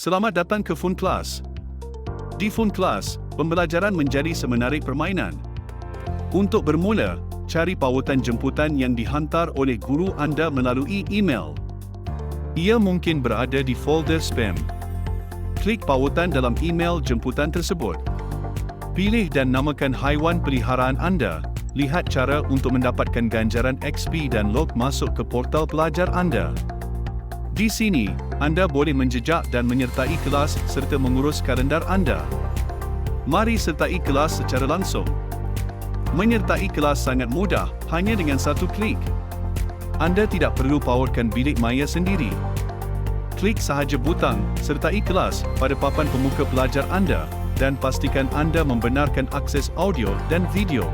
Selamat datang ke Fun Class. Di Fun Class, pembelajaran menjadi semenarik permainan. Untuk bermula, cari pautan jemputan yang dihantar oleh guru anda melalui email. Ia mungkin berada di folder spam. Klik pautan dalam email jemputan tersebut. Pilih dan namakan haiwan peliharaan anda. Lihat cara untuk mendapatkan ganjaran XP dan log masuk ke portal pelajar anda. Di sini, anda boleh menjejak dan menyertai kelas serta mengurus kalendar anda. Mari sertai kelas secara langsung. Menyertai kelas sangat mudah, hanya dengan satu klik. Anda tidak perlu powerkan bilik maya sendiri. Klik sahaja butang sertai kelas pada papan pemuka pelajar anda dan pastikan anda membenarkan akses audio dan video.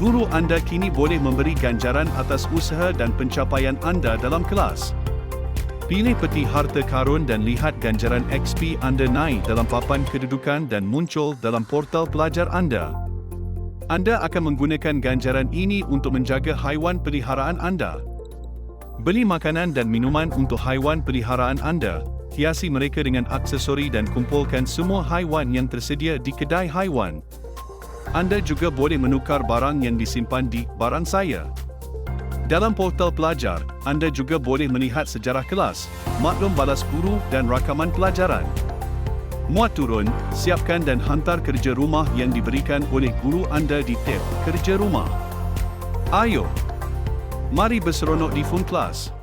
Guru anda kini boleh memberi ganjaran atas usaha dan pencapaian anda dalam kelas. Pilih peti harta karun dan lihat ganjaran XP anda naik dalam papan kedudukan dan muncul dalam portal pelajar anda. Anda akan menggunakan ganjaran ini untuk menjaga haiwan peliharaan anda. Beli makanan dan minuman untuk haiwan peliharaan anda, hiasi mereka dengan aksesori dan kumpulkan semua haiwan yang tersedia di kedai haiwan. Anda juga boleh menukar barang yang disimpan di Barang Saya. Dalam portal pelajar, anda juga boleh melihat sejarah kelas, maklum balas guru dan rakaman pelajaran. Muat turun, siapkan dan hantar kerja rumah yang diberikan oleh guru anda di tab Kerja Rumah. Ayo, mari berseronok di Fun Class.